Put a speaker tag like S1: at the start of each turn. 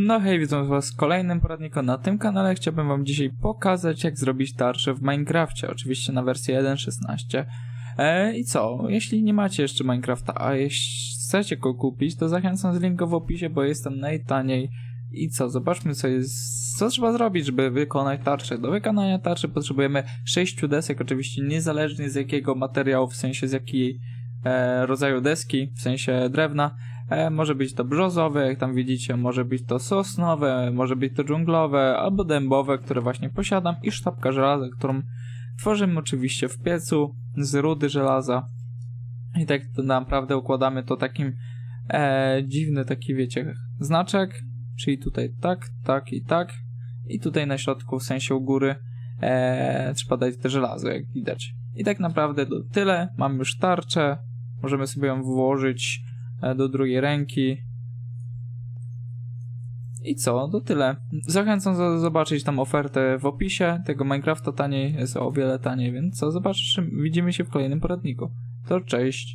S1: No hej, witam was w kolejnym poradniku na tym kanale. Chciałbym wam dzisiaj pokazać, jak zrobić tarczę w Minecrafcie, oczywiście na wersję 1.16. E, I co, jeśli nie macie jeszcze Minecrafta, a jeśli chcecie go kupić, to zachęcam z linku w opisie, bo jest tam najtaniej. I co, zobaczmy co jest, co trzeba zrobić, żeby wykonać tarczę. Do wykonania tarczy potrzebujemy 6 desek, oczywiście niezależnie z jakiego materiału, w sensie z jakiej e, rodzaju deski, w sensie drewna. E, może być to brzozowe, jak tam widzicie, może być to sosnowe, może być to dżunglowe, albo dębowe, które właśnie posiadam i sztabka żelaza, którą tworzymy oczywiście w piecu z rudy żelaza. I tak naprawdę układamy to takim e, dziwny taki, wiecie, znaczek, czyli tutaj tak, tak i tak. I tutaj na środku, w sensie u góry, e, trzeba dać te żelazo, jak widać. I tak naprawdę to tyle. Mamy już tarczę. Możemy sobie ją włożyć do drugiej ręki. I co? To tyle. Zachęcam za- zobaczyć tam ofertę w opisie. Tego Minecrafta taniej jest o wiele taniej, więc co? Zobaczymy. Widzimy się w kolejnym poradniku. To cześć.